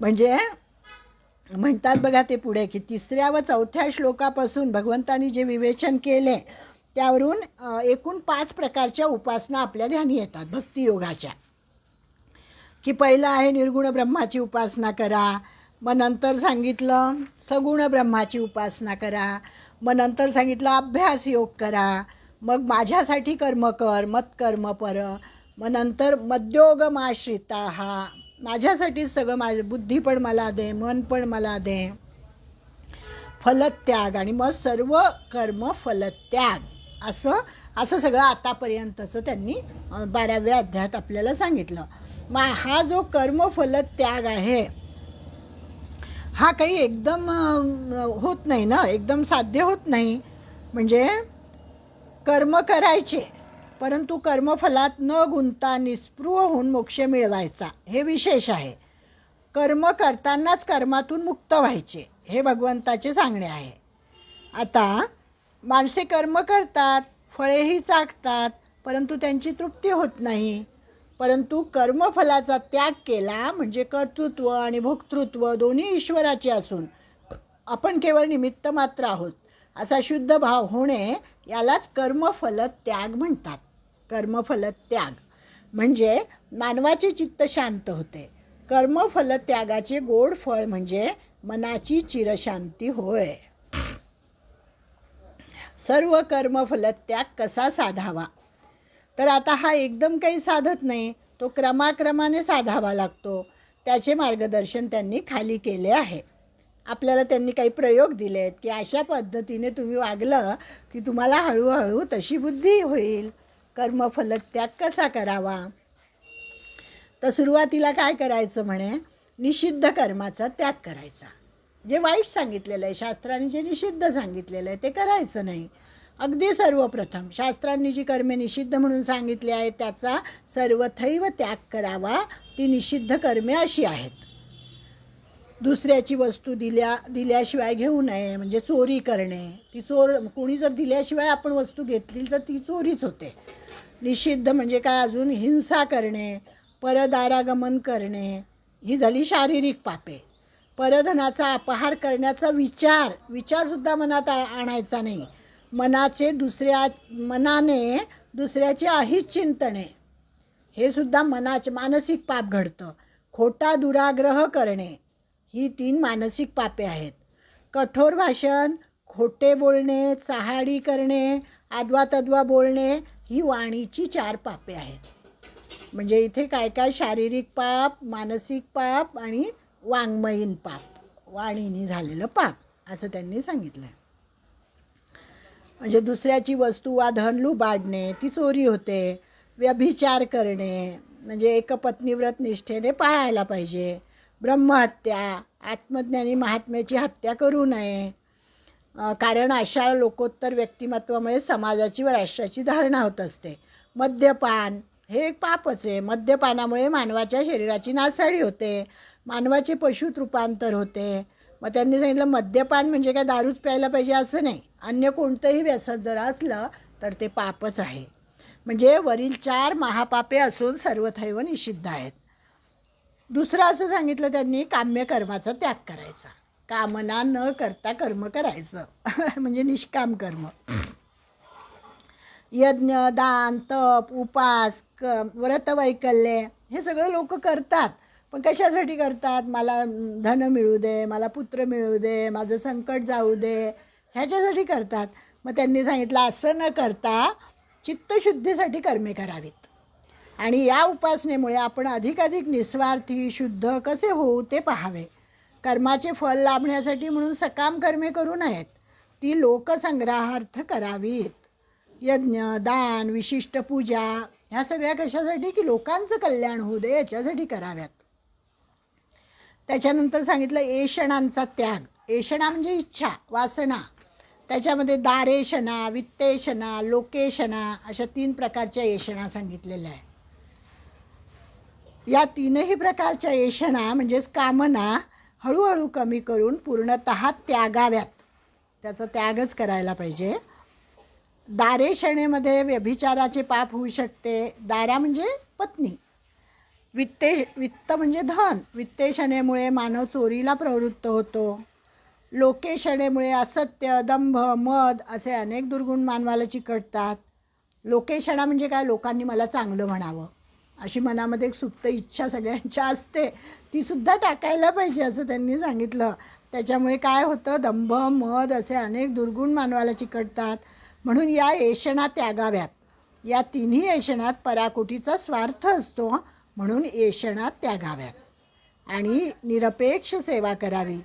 म्हणजे म्हणतात बघा ते पुढे की तिसऱ्या व चौथ्या श्लोकापासून भगवंतानी जे विवेचन केले त्यावरून एकूण पाच प्रकारच्या उपासना आपल्या ध्यानी येतात भक्तियोगाच्या की पहिलं आहे निर्गुण ब्रह्माची उपासना करा मग नंतर सांगितलं सगुण ब्रह्माची उपासना करा मग नंतर सांगितलं अभ्यास योग करा मग माझ्यासाठी कर्म कर मत्कर्म पर मग नंतर मद्योगमाश्रिता हा माझ्यासाठीच सगळं माझी बुद्धी पण मला दे मन पण मला दे. फलत्याग आणि मग सर्व कर्म फलत्याग. असं असं सगळं आतापर्यंतचं त्यांनी बाराव्या अध्यायात आपल्याला सांगितलं. मग हा जो कर्मफलत्याग आहे हा काही एकदम होत नाही ना? एकदम साध्य होत नाही. म्हणजे कर्म करायचे. परंतु कर्मफलात न गुंता निस्पृह होऊन मोक्ष मिळवायचा. हे विशेष आहे. कर्म करतानाच कर्मातून मुक्त व्हायचे हे भगवंताचे सांगणे आहे. आता माणसे कर्म करतात फळेही चाकतात परंतु त्यांची तृप्ती होत नाही. परंतु कर्मफलाचा त्याग केला म्हणजे कर्तृत्व आणि भोक्तृत्व दोन्ही ईश्वराचे असून आपण केवळ निमित्त मात्र आहोत असा शुद्ध भाव होणे यालाच कर्मफल त्याग म्हणतात. कर्मफल त्याग म्हणजे मानवाचे चित्त शांत होते. कर्मफल त्यागाचे गोड फळ म्हणजे मनाची चिरशांती होय. सर्व कर्मफल त्याग कसा साधावा? तर आता हा एकदम काही साधत नाही तो क्रमाक्रमाने साधावा लागतो. त्याचे मार्गदर्शन त्यांनी खाली केले आहे. आपल्याला त्यांनी काही प्रयोग दिले आहेत की अशा पद्धतीने तुम्ही वागलं की तुम्हाला हळूहळू तशी बुद्धी होईल. कर्मफल त्याग कसा करावा? तर सुरुवातीला काय करायचं म्हणे? निषिद्ध कर्माचा त्याग करायचा. जे वाईट सांगितलेलं आहे शास्त्रांनी जे निषिद्ध सांगितलेलं आहे ते करायचं नाही. अगदी सर्वप्रथम शास्त्रांनी जी कर्मे निषिद्ध म्हणून सांगितली आहेत त्याचा सर्वथैव त्याग करावा. ती निषिद्ध कर्मे अशी आहेत. दुसऱ्याची वस्तू दिल्या दिल्याशिवाय घेऊ नये म्हणजे चोरी करणे. ती चोर कोणी जर दिल्याशिवाय आपण वस्तू घेतली तर ती चोरीच होते. निषिद्ध म्हणजे काय? अजून हिंसा करणे परदारागमन करणे ही झाली शारीरिक पापे. परधनाचा अपहार करण्याचा विचार विचारसुद्धा मनात आणायचा नाही. मनाचे दुसऱ्या मनाने दुसऱ्याचे अहित चिंतणे हे सुद्धा मनाचे मानसिक पाप घडतं. खोटा दुराग्रह करणे ही तीन मानसिक पापे आहेत. कठोर भाषण खोटे बोलणे चहाडी करणे आदवा तद्वा बोलणे ही वाणीची चार पापे आहेत. म्हणजे इथे काय काय शारीरिक पाप मानसिक पाप आणि वाङ्मयीन पाप वाणीने झालेलं पाप असं त्यांनी सांगितलं आहे म्हणजे दुसऱ्याची वस्तू वा धन लुबाडणे ती चोरी होते व्यभिचार करणे म्हणजे एकपत्नीव्रत निष्ठेने पाळायला पाहिजे ब्रह्महत्या आत्मज्ञानी महात्म्याची हत्या करू नये कारण अशा लोकोत्तर व्यक्तिमत्वामुळे समाजाची व राष्ट्राची धारणा होत असते. मद्यपान हे एक पापच आहे. मद्यपानामुळे मानवाच्या शरीराची नासाडी होते. मानवाचे पशुत रूपांतर होते. मग त्यांनी सांगितलं मद्यपान म्हणजे काय? दारूच प्यायला पाहिजे असं नाही. अन्य कोणतंही व्यसन जर असलं तर ते पापच आहे. म्हणजे वरील चार महापापे असून सर्वथैव निषिद्ध आहेत. दुसरं असं सांगितलं त्यांनी काम्य कर्माचा त्याग करायचा. कामना न करता कर्म करायचं. म्हणजे निष्काम कर्म. यज्ञ दान तप उपास क व्रतवैकल्य हे सगळं लोक करतात. पण कशासाठी करतात? मला धन मिळू दे मला पुत्र मिळू दे माझं संकट जाऊ दे. ह्याच्यासाठी करतात. मग त्यांनी सांगितलं असं न करता चित्तशुद्धीसाठी कर्मे करावीत. आणि या उपासनेमुळे आपण अधिकाधिक निस्वार्थी शुद्ध कसे होऊ ते पाहावे. कर्माचे फल लाभण्यासाठी म्हणून सकाम कर्मे करू नयेत. ती लोकसंग्रहार्थ करावीत. यज्ञ दान विशिष्ट पूजा ह्या सगळ्या कशासाठी? की लोकांचं कल्याण होऊ दे याच्यासाठी कराव्यात. त्याच्यानंतर सांगितलं येषणांचा त्याग. एषणा म्हणजे इच्छा वासना. त्याच्यामध्ये दारेशना वित्तेशना लोकेशना अशा तीन प्रकारच्या येषणा सांगितलेल्या आहे या तीनही प्रकारच्या येषणा म्हणजेच कामना हळूहळू कमी करून पूर्णत त्यागाव्यात. त्याचा त्यागच करायला पाहिजे. दारेशणेमध्ये व्यभिचाराचे पाप होऊ शकते. दारा म्हणजे पत्नी. वित्ते वित्त म्हणजे धन. वित्तेषणेमुळे मानव चोरीला प्रवृत्त होतो. लोकेशणेमुळे असत्य दंभ मद असे अनेक दुर्गुण मानवाला चिकटतात. लोकेशणा म्हणजे काय? लोकांनी मला चांगलं म्हणावं. अशी मनामध्ये एक सुप्त इच्छा सगळ्यांच्या असते. ती सुद्धा टाकायला पाहिजे असं त्यांनी सांगितलं. त्याच्यामुळे काय होतं? दंभ मद असे अनेक दुर्गुण मानवाला चिकटतात. म्हणून या येषणा त्यागाव्यात. या तिन्ही येषणात पराकोटीचा स्वार्थ असतो. म्हणून येषणा त्यागाव्यात. आणि निरपेक्ष सेवा करावी.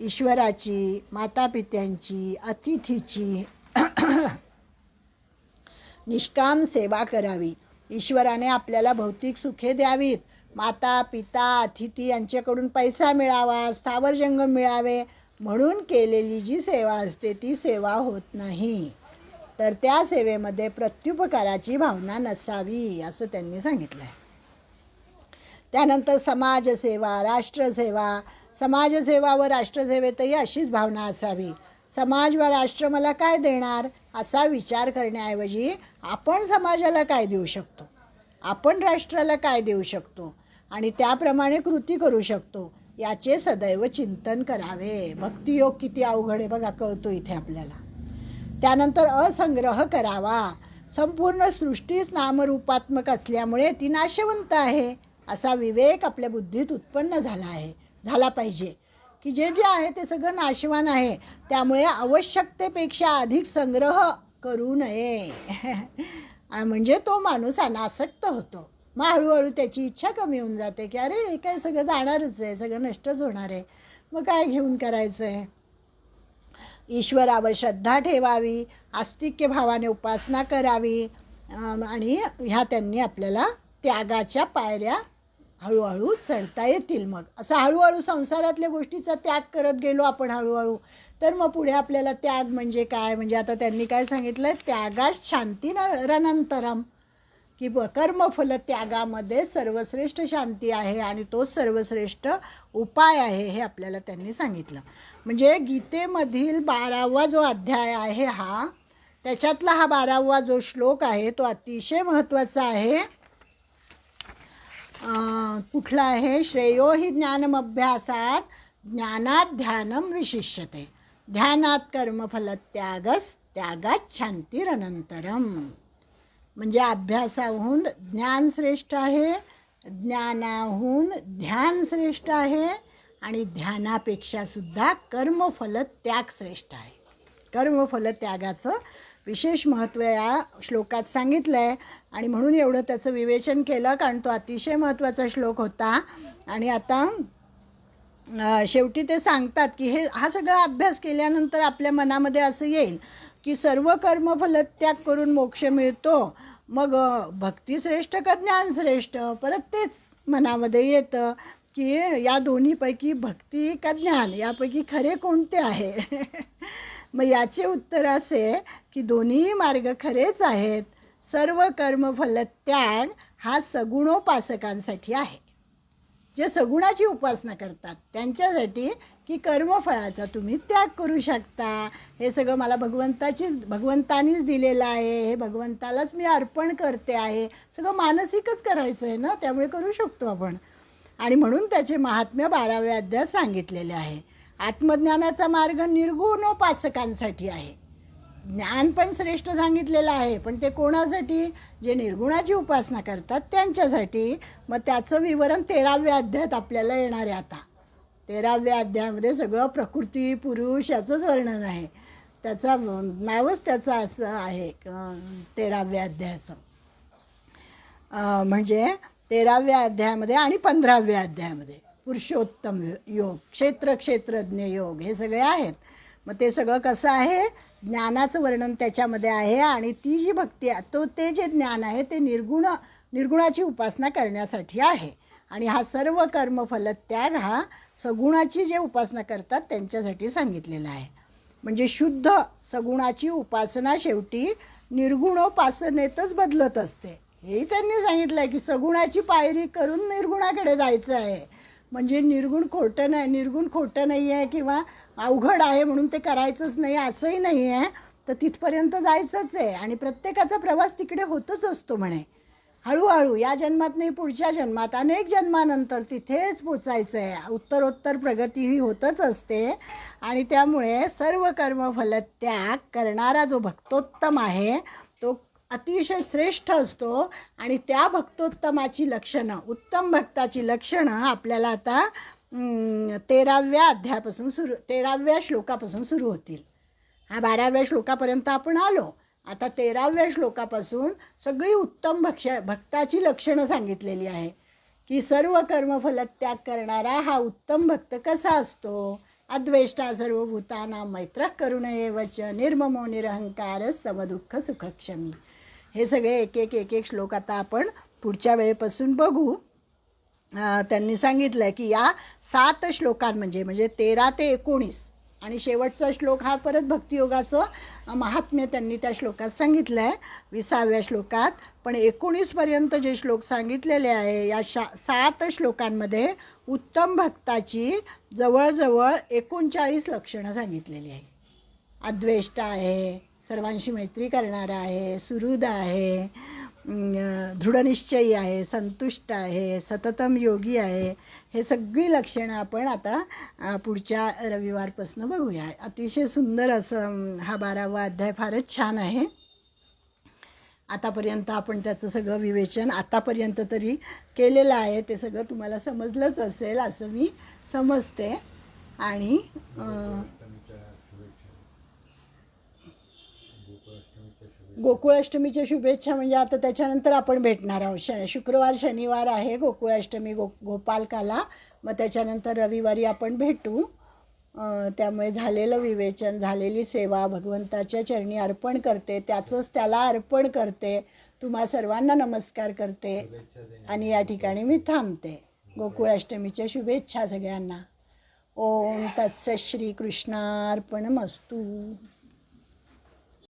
ईश्वराची मातापित्यांची अतिथीची. निष्काम सेवा करावी. ईश्वराने आपल्याला भौतिक सुखे द्यावीत. माता पिता अतिथी यांच्याकडून पैसा मिळावा स्थावर जंगम मिळावे म्हणून केलेली जी सेवा असते ती सेवा होत नाही. तर त्या सेवेमध्ये प्रत्युपकाराची भावना नसावी असं त्यांनी सांगितलं आहे त्यानंतर समाजसेवा राष्ट्रसेवा. समाजसेवा व राष्ट्रसेवेतही अशीच भावना असावी. समाज व राष्ट्र मला काय देणार असा विचार करण्याऐवजी आपण समाजाला काय देऊ शकतो? आपण राष्ट्राला काय देऊ शकतो? आणि त्याप्रमाणे कृती करू शकतो याचे सदैव चिंतन करावे. भक्तियोग किती अवघड आहे बघा कळतो इथे आपल्याला. त्यानंतर असंग्रह करावा. संपूर्ण सृष्टीच नामरूपात्मक असल्यामुळे ती नाशवंत आहे असा विवेक आपल्या बुद्धीत उत्पन्न झाला आहे झाला पाहिजे. की जे जे आहे ते सगळं नाशवान आहे. त्यामुळे आवश्यकतेपेक्षा अधिक संग्रह करू नये. म्हणजे तो माणूस अनासक्त होतो. मग हळूहळू त्याची इच्छा कमी होऊन जाते की अरे हे काय सगळं जाणारच आहे सगळं नष्टच होणार आहे. मग काय घेऊन करायचं आहे ईश्वरावर श्रद्धा ठेवावी आस्तिक्य भावाने उपासना करावी आणि ह्या त्यांनी आपल्याला त्यागाच्या पायऱ्या हळूहळू चढता येतील मग. असं हळूहळू संसारातल्या गोष्टीचा त्याग करत गेलो आपण हळूहळू तर मग पुढे आपल्याला त्याग म्हणजे काय? म्हणजे आता त्यांनी काय सांगितलं? त्यागास शांती न रनंतरम की ब- कर्मफल त्यागामध्ये सर्वश्रेष्ठ शांती आहे आणि तोच सर्वश्रेष्ठ उपाय आहे हे आपल्याला त्यांनी सांगितलं. म्हणजे गीतेमधील बारावा जो अध्याय आहे हा त्याच्यातला हा बारावा जो श्लोक आहे तो अतिशय महत्त्वाचा आहे. कुठला आहे? श्रेयो हि ज्ञानमभ्यासात ज्ञानात ध्यानम विशिष्यते. ध्यानात कर्मफल त्यागस त्यागात शांतीरनंतरम. म्हणजे अभ्यासाहून ज्ञान श्रेष्ठ आहे ज्ञानाहून ध्यान श्रेष्ठ आहे आणि ध्यानापेक्षा सुद्धा कर्मफल त्याग श्रेष्ठ आहे. कर्मफल त्यागाचं विशेष महत्त्व या श्लोकात सांगितलं आहे आणि म्हणून एवढं त्याचं विवेचन केलं कारण तो अतिशय महत्त्वाचा श्लोक होता. आणि आता शेवटी ते सांगतात की हे हा सगळा अभ्यास केल्यानंतर आपल्या मनामध्ये असं येईल की सर्व कर्मफल त्याग करून मोक्ष मिळतो. मग भक्ती श्रेष्ठ का ज्ञान श्रेष्ठ? परत तेच मनामध्ये येतं की या दोन्हीपैकी भक्ती का ज्ञान? यापैकी खरे कोणते आहे? मग याचे उत्तर असे की दोन्ही मार्ग खरेच आहेत. सर्व कर्मफल त्याग हा सगुणोपासकांसाठी आहे. जे सगुणाची उपासना करतात त्यांच्यासाठी की कर्मफळाचा तुम्ही त्याग करू शकता. हे सगळं मला भगवंताचीच भगवंतानीच दिलेलं आहे. हे भगवंतालाच मी अर्पण करते आहे. सगळं मानसिकच करायचं आहे ना? त्यामुळे करू शकतो आपण. आणि म्हणून त्याचे महात्म्य बाराव्या अध्यात सांगितलेले आहे. आत्मज्ञानाचा मार्ग निर्गुणोपासकांसाठी आहे. ज्ञान पण श्रेष्ठ सांगितलेलं आहे पण ते कोणासाठी? जे निर्गुणाची उपासना करतात त्यांच्यासाठी. मग त्याचं विवरण तेराव्या अध्यायात आपल्याला येणार आहे आता. तेराव्या अध्यायामध्ये सगळं प्रकृती पुरुष याचंच वर्णन आहे. त्याचा नावच त्याचं असं आहे तेराव्या अध्यायाचं. म्हणजे तेराव्या अध्यायामध्ये आणि पंधराव्या अध्यायामध्ये. पुरुषोत्तम योग क्षेत्र क्षेत्रज्ञ योग हे सगळे आहेत. मग ते सगळं कसं आहे? ज्ञानाचं वर्णन त्याच्यामध्ये आहे आणि ती जी भक्ती आहे तो ते जे ज्ञान आहे ते निर्गुण निर्गुणाची उपासना करण्यासाठी आहे. आणि हा सर्व कर्मफल त्याग हा सगुणाची जे उपासना करतात त्यांच्यासाठी सांगितलेला आहे. म्हणजे शुद्ध सगुणाची उपासना शेवटी निर्गुणोपासनेतच बदलत असते. हेही त्यांनी सांगितलं आहे की सगुणाची पायरी करून निर्गुणाकडे जायचं आहे. म्हणजे निर्गुण खोटं नाही निर्गुण खोटं नाही आहे किंवा अवघड आहे म्हणून ते करायचंच नाही असंही नाही आहे. तर तिथपर्यंत जायचंच आहे आणि प्रत्येकाचा प्रवास तिकडे होतच असतो म्हणे. हळूहळू या जन्मात नाही पुढच्या जन्मात अनेक जन्मानंतर तिथेच पोचायचं आहे. उत्तरोत्तर प्रगती ही होतच असते आणि त्यामुळे सर्व कर्म फलत्याग करणारा जो भक्तोत्तम आहे अतिशय श्रेष्ठ असतो आणि त्या भक्तोत्तमाची लक्षणं उत्तम भक्ताची लक्षणं आपल्याला आता तेराव्या अध्यायापासून सुरू तेराव्या श्लोकापासून सुरू होतील. हा बाराव्या श्लोकापर्यंत आपण आलो. आता तेराव्या श्लोकापासून सगळी उत्तम भक्ष भक्ताची लक्षणं सांगितलेली आहे. की सर्व कर्मफल त्याग करणारा हा उत्तम भक्त कसा असतो? अद्वेष्टा सर्वभूताना मैत्र करुण वच निर्ममो निरहंकार समदुःख सुखक्षमी. हे सगळे एक एक एक एक श्लोक आता आपण पुढच्या वेळेपासून बघू. त्यांनी सांगितलं आहे की या सात श्लोकांमध्ये म्हणजे म्हणजे तेरा ते एकोणीस आणि शेवटचा श्लोक हा परत भक्तियोगाचं महात्म्य त्यांनी त्या श्लोकात सांगितलं आहे विसाव्या श्लोकात. पण एकोणीसपर्यंत जे श्लोक सांगितलेले आहे या शा सात श्लोकांमध्ये उत्तम भक्ताची जवळजवळ एकोणचाळीस लक्षणं सांगितलेली आहे अद्वेष्ट आहे सर्वांशी मैत्री करणारा आहे सुहृद आहे दृढनिश्चयी आहे संतुष्ट आहे सततम योगी आहे हे सगळी लक्षणं आपण आता पुढच्या रविवारपासून बघूया. अतिशय सुंदर असं हा बारावा अध्याय फारच छान आहे. आतापर्यंत आपण त्याचं सगळं विवेचन आतापर्यंत तरी केलेलं आहे. ते सगळं तुम्हाला समजलंच असेल असं मी समजते. आणि गोकुळाष्टमीच्या शुभेच्छा म्हणजे आता त्याच्यानंतर आपण भेटणार आहोत. श शुक्रवार शनिवार आहे गोकुळाष्टमी गो गोपालकाला. मग त्याच्यानंतर रविवारी आपण भेटू. त्यामुळे झालेलं विवेचन झालेली सेवा भगवंताच्या चरणी अर्पण करते. त्याचंच त्याला अर्पण करते. तुम्हा सर्वांना नमस्कार करते. आणि या ठिकाणी मी थांबते. गोकुळाष्टमीच्या शुभेच्छा सगळ्यांना. ओम तत्स श्रीकृष्णार्पण मस्तू